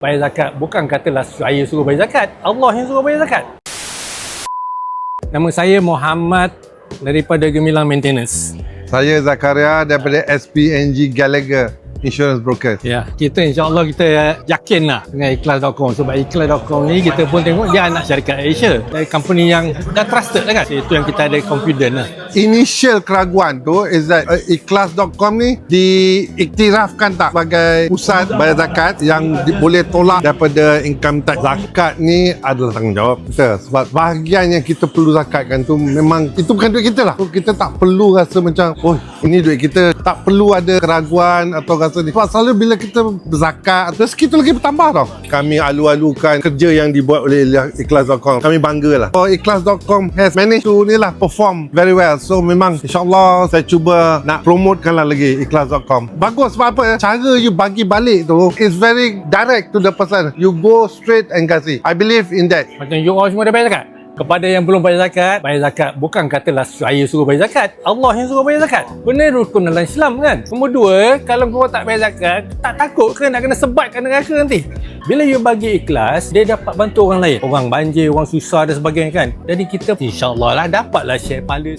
bayar zakat. Bukan katalah saya suruh bayar zakat. Allah yang suruh bayar zakat. Nama saya Muhammad daripada Gemilang Maintenance. Saya Zakaria daripada SPNG Gallagher Insurance Brokers. ya kita insyaAllah kita yakin lah dengan ikhlas.com sebab ikhlas.com ni kita pun tengok dia anak syarikat Asia dari company yang dah trusted lah kan itu yang kita ada confident lah Initial keraguan tu is that uh, ikhlas.com ni diiktirafkan tak sebagai pusat bayar zakat yang di, boleh tolak daripada income tax. Zakat ni adalah tanggungjawab kita sebab bahagian yang kita perlu zakatkan tu memang itu bukan duit kita lah. So, kita tak perlu rasa macam oh ini duit kita tak perlu ada keraguan atau rasa ni. Sebab selalu bila kita berzakat rezeki tu lagi bertambah tau. Kami alu-alukan kerja yang dibuat oleh ikhlas.com. Kami bangga lah. Oh, ikhlas.com has managed to ni lah perform very well. So memang insyaAllah saya cuba nak promotekan lah lagi ikhlas.com. Bagus sebab apa? Cara you bagi balik tu is very direct to the person. You go straight and kasih. I believe in that. macam you all semua dah bayar zakat kepada yang belum bayar zakat bayar zakat bukan katalah saya suruh bayar zakat. Allah yang suruh bayar zakat. Benda rukun dalam Islam kan? Nombor dua kalau kau tak bayar zakat tak takut ke nak kena sebatkan neraka nanti? Bila you bagi ikhlas dia dapat bantu orang lain. Orang banjir orang susah dan sebagainya kan? Jadi kita insyaAllah lah dapatlah share pahala